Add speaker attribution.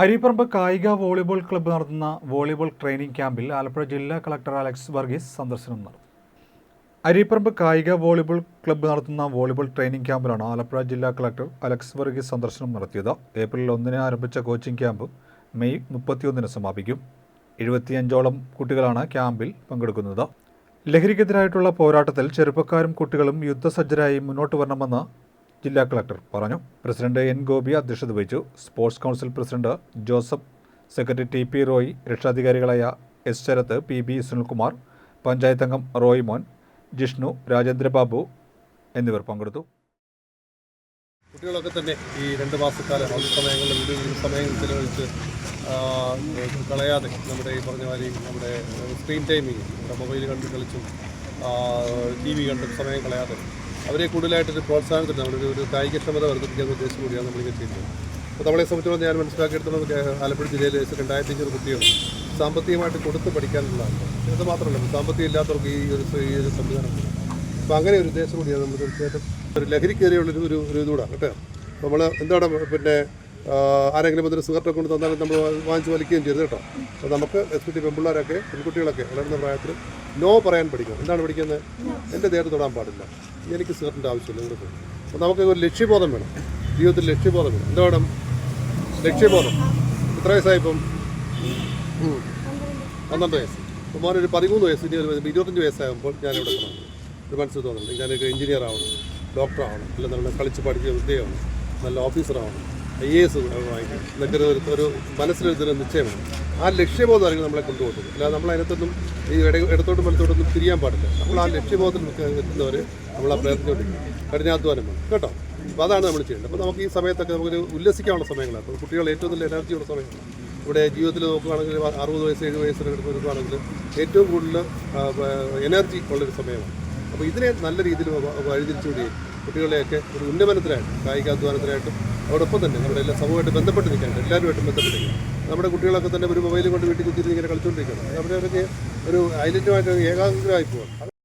Speaker 1: അരിപ്പറമ്പ് കായിക volleyball club നടത്തുന്ന volleyball training ക്യാമ്പിൽ ആലപ്പുഴ ജില്ലാ കളക്ടർ അലക്സ് വർഗീസ് സന്ദർശനം നടത്തി. അരിപ്പറമ്പ് കായിക വോളിബോൾ ക്ലബ്ബ് നടത്തുന്ന വോളിബോൾ ട്രെയിനിംഗ് ക്യാമ്പിലാണ് ആലപ്പുഴ ജില്ലാ കളക്ടർ അലക്സ് വർഗീസ് സന്ദർശനം നടത്തിയത്. ഏപ്രിൽ ഒന്നിന് ആരംഭിച്ച കോച്ചിംഗ് ക്യാമ്പ് മെയ് മുപ്പത്തിയൊന്നിന് സമാപിക്കും. എഴുപത്തിയഞ്ചോളം കുട്ടികളാണ് ക്യാമ്പിൽ പങ്കെടുക്കുന്നത്. ലഹരിക്കെതിരായിട്ടുള്ള പോരാട്ടത്തിൽ ചെറുപ്പക്കാരും കുട്ടികളും യുദ്ധസജ്ജരായി മുന്നോട്ട് വരണമെന്ന് ജില്ലാ കളക്ടർ പറഞ്ഞു. പ്രസിഡന്റ് എൻ ഗോപി അധ്യക്ഷത വഹിച്ചു. Sports council president Joseph secretary T P Roy രക്ഷാധികാരികളായ S Sarath P B Sunilkumar panchayat അംഗം റോയ് മോൻ ജിഷ്ണു രാജേന്ദ്രബാബു എന്നിവർ പങ്കെടുത്തു.
Speaker 2: കുട്ടികളൊക്കെ തന്നെ ഈ രണ്ട് മാസക്കാലം അവധി സമയങ്ങളിൽ വീടുകളിൽ സമയം ചിലവഴിച്ച് കളയാതെ നമ്മുടെ ഈ പറഞ്ഞ മാതിരി നമ്മുടെ സ്ക്രീൻ ടൈമിങ് നമ്മുടെ മൊബൈൽ കണ്ട് കളിച്ചും ടി വി കണ്ടും സമയം കളയാതെ അവരെ കൂടുതലായിട്ടൊരു പ്രോത്സാഹനത്തിന് നമ്മുടെ ഒരു- കായികക്ഷമത വർദ്ധിപ്പിക്കുന്ന ഉദ്ദേശം കൂടിയാണ് നമ്മളിങ്ങനെ ചെയ്യുന്നത്. അപ്പോൾ നമ്മളെ സംബന്ധിച്ചോളം ഞാൻ മനസ്സിലാക്കിയെടുത്തോളം കേ- ആലപ്പുഴ ജില്ലയിൽ ഏകദേശം രണ്ടായിരത്തി അഞ്ഞൂറ് കുട്ടികൾ സാമ്പത്തികമായിട്ട് കൊടുത്ത് പഠിക്കാനുള്ളതാണ്. ഇത് മാത്രമല്ല സാമ്പത്തികം ഇല്ലാത്തവർക്ക് ഈ ഒരു ഈ ഒരു സംവിധാനം അപ്പോൾ അങ്ങനെ ഒരു ഉദ്ദേശം കൂടിയാണ് നമ്മൾ തീർച്ചയായിട്ടും ഒരു ലഹരിക്കേറിയുള്ളൊരു ഒരു ഒരു ഇതുകൂടാണ് കേട്ടോ. നമ്മൾ എന്താണ് പിന്നെ ആരെങ്കിലും വന്നിട്ട് സിഗരറ്റ് കൊണ്ട് തന്നാലും നമ്മൾ വാങ്ങിച്ച് വലിക്കുകയും ചെയ്തു കേട്ടോ. അപ്പോൾ നമുക്ക് എസ്പെഷ്യലി പെൺപിള്ളേരൊക്കെ പെൺകുട്ടികളൊക്കെ വളരുന്ന പ്രായത്തിൽ നോ പറയാൻ പഠിക്കണം. എന്താണ് പഠിക്കുന്നത്? എന്റെ ദേഹത്ത് തൊടാൻ പാടില്ല. എനിക്ക് സിഗരറ്റിന്റെ ആവശ്യമില്ല നിങ്ങൾക്ക് അപ്പോൾ നമുക്ക് ഒരു ലക്ഷ്യബോധം വേണം. ജീവിതത്തിൽ ലക്ഷ്യബോധം വേണം. എന്താ വേണം ലക്ഷ്യബോധം. എത്ര വയസ്സായിപ്പം? ഇപ്പം പന്ത്രണ്ട് വയസ്സ്. അപ്പോൾ മോനൊരു പതിമൂന്ന് വയസ്സ് ഇനി ഒരു ഇരുപത്തഞ്ച് വയസ്സാകുമ്പോൾ ഞാനിവിടെ ഒരു മനസ്സിൽ തോന്നുന്നുണ്ട് ഞാനൊരു എഞ്ചിനീയർ ആവണം ഡോക്ടർ ആവണം അല്ല നല്ല കളിച്ച് പഠിച്ച വിദ്യയാവണം നല്ല ഓഫീസർ ആവണം ഐ എ എസ് വാങ്ങിക്കണം എന്നൊക്കെ ഒരു ഒരു മനസ്സിലൊരു നിശ്ചയമാണ് ആ ലക്ഷ്യബോധമായിരിക്കും നമ്മളെ കൊണ്ടുപോകുന്നത്. അല്ലാതെ നമ്മൾ അതിനകത്തൊന്നും ഈ ഇട ഇടത്തോട്ടും വലത്തോട്ടൊന്നും തിരിയാൻ പാടില്ല. നമ്മൾ ആ ലക്ഷ്യബോധത്തിൽ എത്തുന്നവർ നമ്മൾ ആ പ്രയത്നിച്ചുകൊണ്ടിരിക്കും കഠിനാധ്വാനം വേണം കേട്ടോ? അപ്പോൾ അതാണ് നമ്മൾ ചെയ്യേണ്ടത്. അപ്പോൾ നമുക്ക് ഈ സമയത്തൊക്കെ നമുക്ക് ഉല്ലസിക്കാനുള്ള സമയങ്ങളാണ്. അപ്പോൾ കുട്ടികൾ ഏറ്റവും നല്ല എനർജിയുള്ള സമയമാണ് ഇവിടെ ജീവിതത്തിൽ നോക്കുകയാണെങ്കിൽ അറുപത് വയസ്സ് എഴുപത് വയസ്സുള്ള എടുക്കുകയാണെങ്കിൽ ഏറ്റവും കൂടുതൽ എനർജി ഉള്ളൊരു സമയമാണ്. അപ്പോൾ ഇതിനെ നല്ല രീതിയിൽ വഴിതിരിച്ചുകൂടി കുട്ടികളെയൊക്കെ ഒരു ഉന്നമനത്തിനായിട്ട് കായികാധ്വാനത്തിനായിട്ടും അതോടൊപ്പം തന്നെ നമ്മുടെ എല്ലാ സമൂഹമായിട്ട് ബന്ധപ്പെട്ട് നിൽക്കാനുണ്ട് എല്ലാവരുമായിട്ടും ബന്ധപ്പെട്ടിരിക്കുക നമ്മുടെ കുട്ടികളൊക്കെ തന്നെ ഒരു മൊബൈൽ കൊണ്ട് വീട്ടിൽ കുത്തിയിരുന്ന് ഇങ്ങനെ കളിച്ചുകൊണ്ടിരിക്കണം അവരവരൊക്കെ ഒരു ഐലൻഡുമായിട്ട് ഏകാഗ്രമായി പോകാം